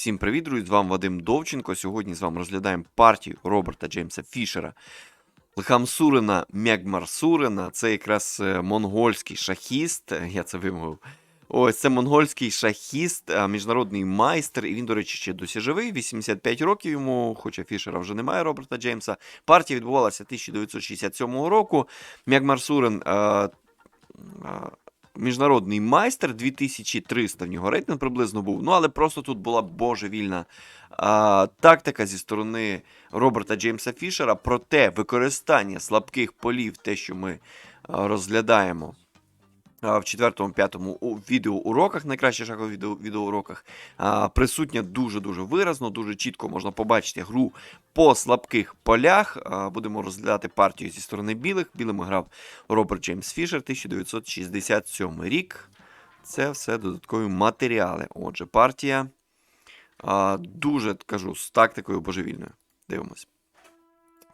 Всім привіт, друзі! З вами Вадим Довченко. Сьогодні з вами розглядаємо партію Роберта Джеймса Фішера. Лхамсурена Мягмарсурена. Це якраз е, монгольський шахіст. е, Я це вимовив. Ось це монгольський шахіст, е, міжнародний майстер. І він, до речі, ще досі живий. 85 років йому, хоча Фішера вже немає Роберта Джеймса. Партія відбувалася 1967 року. Мягмарсурен. Міжнародний майстер 2300 в нього рейтинг приблизно був. Ну, але просто тут була божевільна а, тактика зі сторони Роберта Джеймса Фішера. Проте використання слабких полів, те, що ми розглядаємо. В четвертому, п'ятому відеоуроках, найкраще шахових відео, відеоуроках, присутня дуже-дуже виразно, дуже чітко можна побачити гру по слабких полях. Будемо розглядати партію зі сторони білих. Білими грав Роберт Джеймс Фішер, 1967 рік. Це все додаткові матеріали. Отже, партія дуже кажу з тактикою божевільною. Дивимось.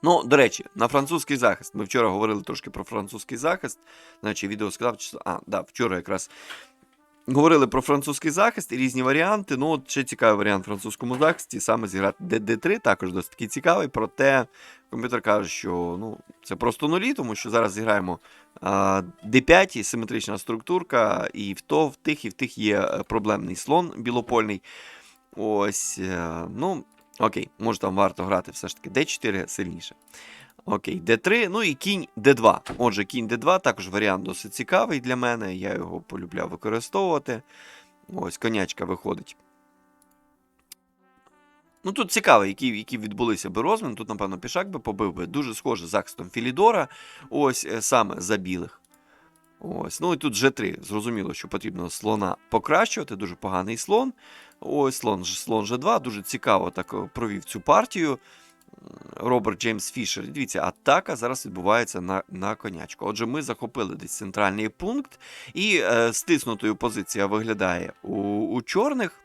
Ну, до речі, на французький захист. Ми вчора говорили трошки про французький захист. Значить, відео сказав, чи... а, да, вчора якраз говорили про французький захист і різні варіанти. Ну, от ще цікавий варіант в французькому захисті, саме зіграти DD3, також досить такий цікавий. Проте комп'ютер каже, що ну, це просто нулі, тому що зараз зіграємо а, D5, симетрична структурка, і в то, в тих, і в тих є е, проблемний слон білопольний. Ось, е, ну, окей, може там варто грати все ж таки D4 сильніше. Окей, D3, ну і кінь D2. Отже, кінь D2 також варіант досить цікавий для мене. Я його полюбляв використовувати. Ось, конячка виходить. Ну, тут цікаво, які, які відбулися би розмін. Тут, напевно, пішак би побив би. Дуже схоже з захистом Філідора. Ось е, саме за білих. Ось. Ну і тут G3. Зрозуміло, що потрібно слона покращувати. Дуже поганий слон. Ось слон, слон G2. Дуже цікаво так е, провів цю партію. Роберт Джеймс Фішер. Дивіться, атака зараз відбувається на, на конячку. Отже, ми захопили десь центральний пункт, і е, стиснутою позиція виглядає у, у чорних.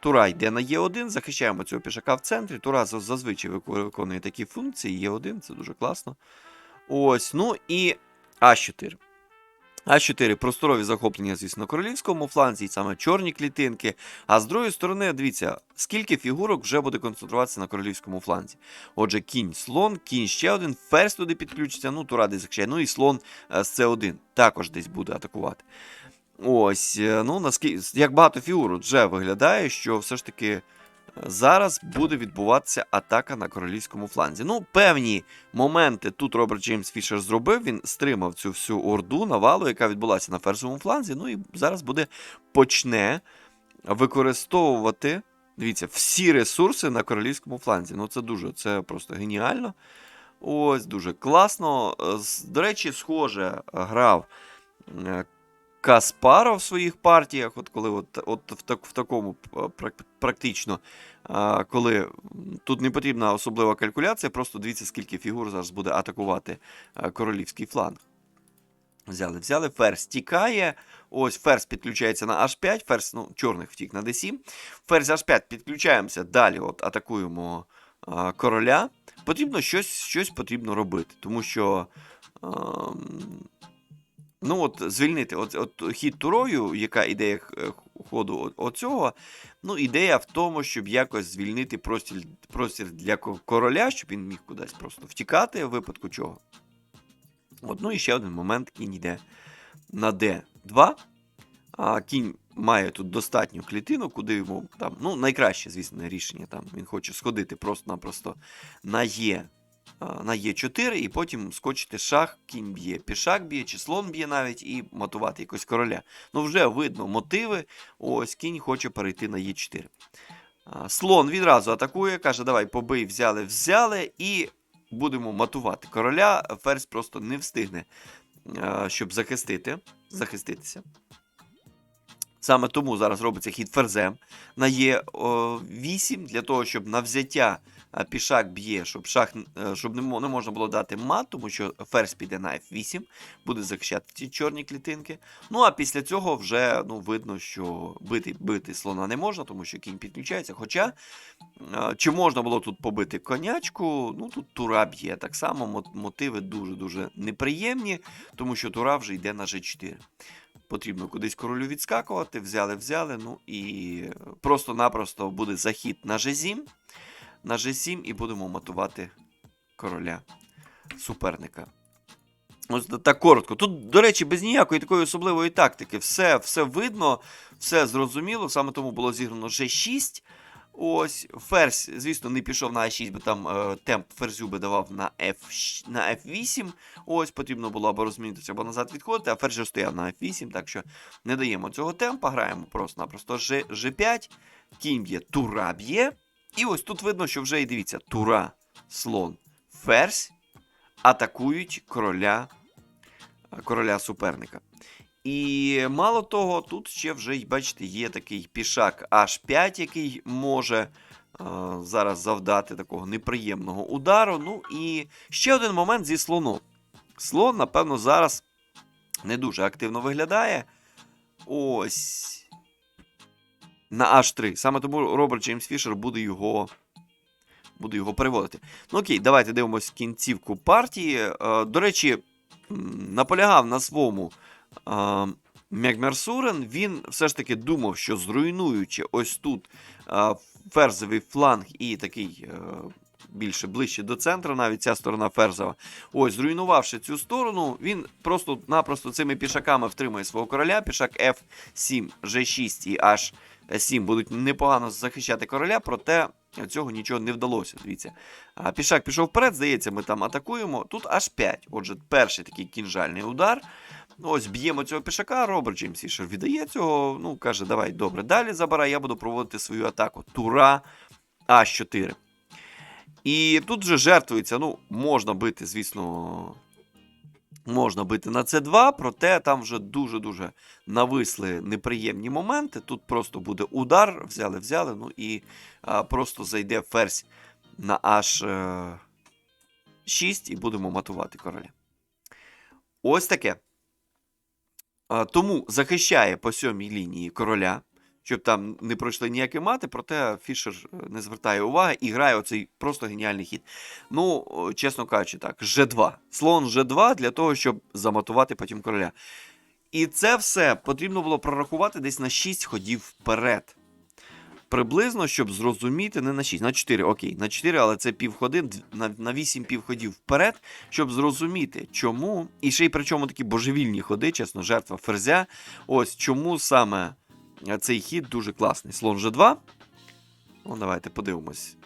Тура йде на Е1, захищаємо цього пішака в центрі. Тура зазвичай виконує такі функції. Е1, це дуже класно. Ось, ну і А4. А4 просторові захоплення, звісно, королівському фланзі, і саме чорні клітинки. А з другої сторони, дивіться, скільки фігурок вже буде концентруватися на королівському фланзі. Отже, кінь, слон, кінь ще один, ферзь туди підключиться, ну, тура десь захищає, ну і слон е, з С1 також десь буде атакувати. Ось, е, ну, наскільки, як багато фігур вже виглядає, що все ж таки зараз буде відбуватися атака на королівському фланзі. Ну, певні моменти тут Роберт Джеймс Фішер зробив. Він стримав цю всю орду навалу, яка відбулася на ферзовому фланзі. Ну і зараз буде почне використовувати. Дивіться, всі ресурси на королівському фланзі. Ну, це дуже, це просто геніально. Ось, дуже класно. Е, До речі, схоже е, грав е, Каспаров в своїх партіях, от коли от, от в, так, в такому е, практично, а, коли тут не потрібна особлива калькуляція, просто дивіться, скільки фігур зараз буде атакувати е, королівський фланг. Взяли, взяли, ферзь тікає. Ось ферзь підключається на H5, ферзь, ну, чорних втік на D7. Ферзь H5 підключаємося, далі от атакуємо а, короля. Потрібно щось, щось потрібно робити, тому що. ем, Ну, от звільнити от, от хід турою, яка ідея е, ходу оцього. Ну, ідея в тому, щоб якось звільнити простір, простір для короля, щоб він міг кудись просто втікати, в випадку чого. От, ну і ще один момент: кінь йде на D2. А кінь має тут достатню клітину, куди йому там, ну, найкраще, звісно, рішення. Там він хоче сходити просто-напросто на Е. На Е4 і потім скочити шах, кінь б'є, пішак б'є, чи слон б'є навіть, і матувати якось короля. Ну, вже видно мотиви. Ось кінь хоче перейти на Е4. Слон відразу атакує, каже: давай побий, взяли, взяли, і будемо матувати короля. Ферзь просто не встигне, щоб захистити, захиститися. Саме тому зараз робиться хід ферзем на Е8 для того, щоб на взяття пішак б'є, щоб шах е, щоб не, можна було дати мат, тому що ферзь піде на F8, буде захищати ці чорні клітинки. Ну а після цього вже ну, видно, що бити, бити слона не можна, тому що кінь підключається. Хоча е, чи можна було тут побити конячку? Ну тут тура б'є. Так само мотиви дуже-дуже неприємні, тому що тура вже йде на G4. Потрібно кудись королю відскакувати, взяли, взяли. Ну і просто-напросто буде захід на G7. На G7 і будемо матувати короля суперника. Ось так коротко. Тут, до речі, без ніякої такої особливої тактики. Все, все видно, все зрозуміло. Саме тому було зіграно G6. Ось, ферзь, звісно, не пішов на А6, бо там е, темп ферзю би давав на, F, на F8. Ось, потрібно було або розмінитися, або назад відходити, а ферзь же стояв на F8, так що не даємо цього темпа, граємо просто-напросто G, G5, кінь б'є, тура б'є. І ось тут видно, що вже і дивіться, тура, слон, ферзь атакують короля, короля суперника. І мало того, тут ще вже, бачите, є такий пішак H5, який може е, зараз завдати такого неприємного удару. Ну і ще один момент зі слоном. Слон, напевно, зараз не дуже активно виглядає. Ось. На H3. Саме тому Роберт Джеймс Фішер буде його. Буде його переводити. Ну окей, давайте дивимось кінцівку партії. Е, до речі, наполягав на своєму Мегмерсурен. Він все ж таки думав, що зруйнуючи ось тут ферзовий фланг і такий. Е, Більше ближче до центру, навіть ця сторона ферзова. Ось, зруйнувавши цю сторону, він просто-напросто цими пішаками втримує свого короля. Пішак F7, G6 і H7 будуть непогано захищати короля, проте цього нічого не вдалося. Дивіться. Пішак пішов вперед, здається, ми там атакуємо. Тут аж 5. Отже, перший такий кінжальний удар. Ось б'ємо цього пішака. Роберт Джеймс Фішер віддає цього. Ну, каже, давай, добре, далі забирай, я буду проводити свою атаку. Тура А4. І тут вже жертвується, ну, можна бити, звісно. Можна бити на С2, проте там вже дуже-дуже нависли неприємні моменти. Тут просто буде удар, взяли, взяли, ну і а, просто зайде ферзь на H6 і будемо матувати короля. Ось таке. А, тому захищає по сьомій лінії короля, щоб там не пройшли ніякі мати, проте Фішер е, не звертає уваги і грає оцей просто геніальний хід. Ну, чесно кажучи, так, G2. Слон G2 для того, щоб заматувати потім короля. І це все потрібно було прорахувати десь на 6 ходів вперед. Приблизно, щоб зрозуміти, не на 6, на 4, окей, на 4, але це півходи, на, на 8 півходів вперед, щоб зрозуміти, чому. І ще й причому такі божевільні ходи, чесно, жертва ферзя. Ось чому саме цей хід дуже класний. Слон G2. Ну, давайте подивимось.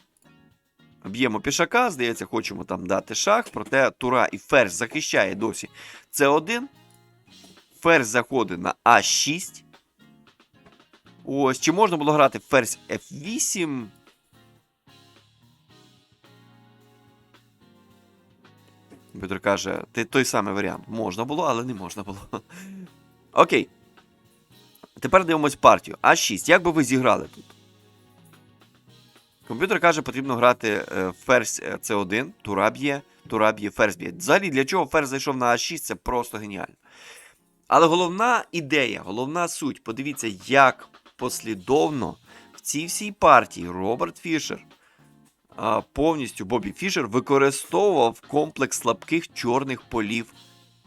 Б'ємо пішака, здається, хочемо там дати шах, проте тура і ферзь захищає досі. Це 1 Ферзь заходить на А6. Ось, чи можна було грати ферзь F8? Петр каже, ти той самий варіант. Можна було, але не можна було. Окей. Тепер дивимось партію. А6. Як би ви зіграли тут? Комп'ютер каже, потрібно грати е, ферзь С1, тура б'є, тура б'є, ферзь б'є. Взагалі, для чого ферзь зайшов на А6, це просто геніально. Але головна ідея, головна суть, подивіться, як послідовно в цій всій партії Роберт Фішер, а, повністю Бобі Фішер використовував комплекс слабких чорних полів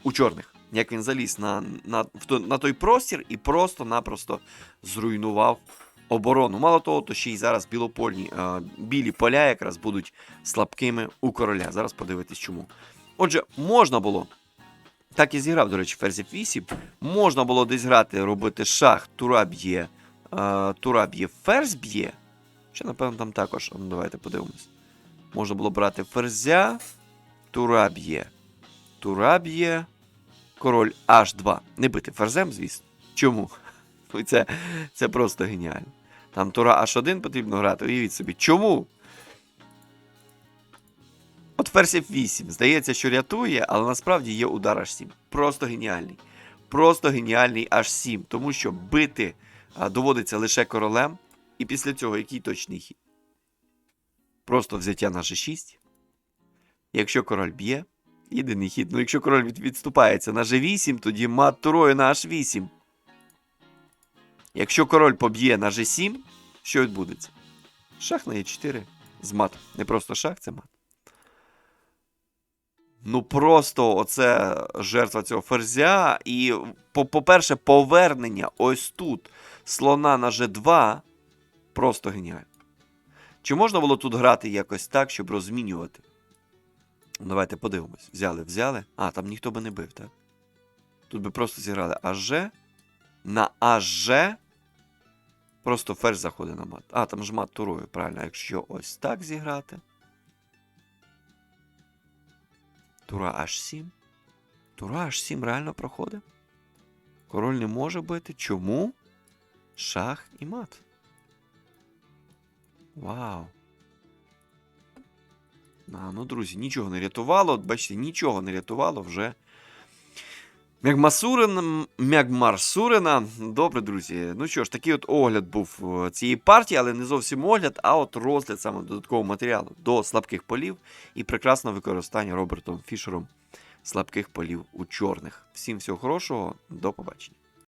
у чорних. Як він заліз на, на, на той простір і просто-напросто зруйнував оборону. Мало того, то ще й зараз білопольні а, білі поля якраз будуть слабкими у короля. Зараз подивитись чому. Отже, можна було. Так і зіграв, до речі, ферзь 8. Можна було десь грати, робити шах, тура б'є, е, тура б'є, ферзь б'є. Ще, напевно, там також. Ну, давайте подивимось. Можна було брати ферзя, тура б'є, тура б'є, король H2. Не бити ферзем, звісно. Чому? Це, це просто геніально. Там тура H1 потрібно грати. Уявіть собі, чому? От ферзь F8. Здається, що рятує, але насправді є удар H7. Просто геніальний. Просто геніальний H7. Тому що бити доводиться лише королем. І після цього який точний хід? Просто взяття на G6. Якщо король б'є, єдиний хід. Ну, якщо король відступається на G8, тоді мат турою на H8. Якщо король поб'є на G7, що відбудеться? Шах на Е4 з матом. Не просто шах, це мат. Ну просто оце жертва цього ферзя. І, по- по-перше, повернення ось тут слона на G2 просто геніально. Чи можна було тут грати якось так, щоб розмінювати? Ну, Давайте подивимось. Взяли, взяли. А, там ніхто би не бив, так? Тут би просто зіграли АЖ. На АЖ. Просто ферзь заходить на мат. А, там ж мат турою, правильно. Якщо ось так зіграти. Тура H7. Тура H7 реально проходить. Король не може бити. Чому? Шах і мат. Вау. А, ну, друзі, нічого не рятувало. От Бачите, нічого не рятувало вже. Мягмасурин, Мягмар. Добре, друзі. Ну що ж, такий от огляд був е, цієї партії, але не зовсім огляд, а от розгляд саме додаткового матеріалу до слабких полів і прекрасне використання Робертом Фішером слабких полів у чорних. Всім всього хорошого, до побачення.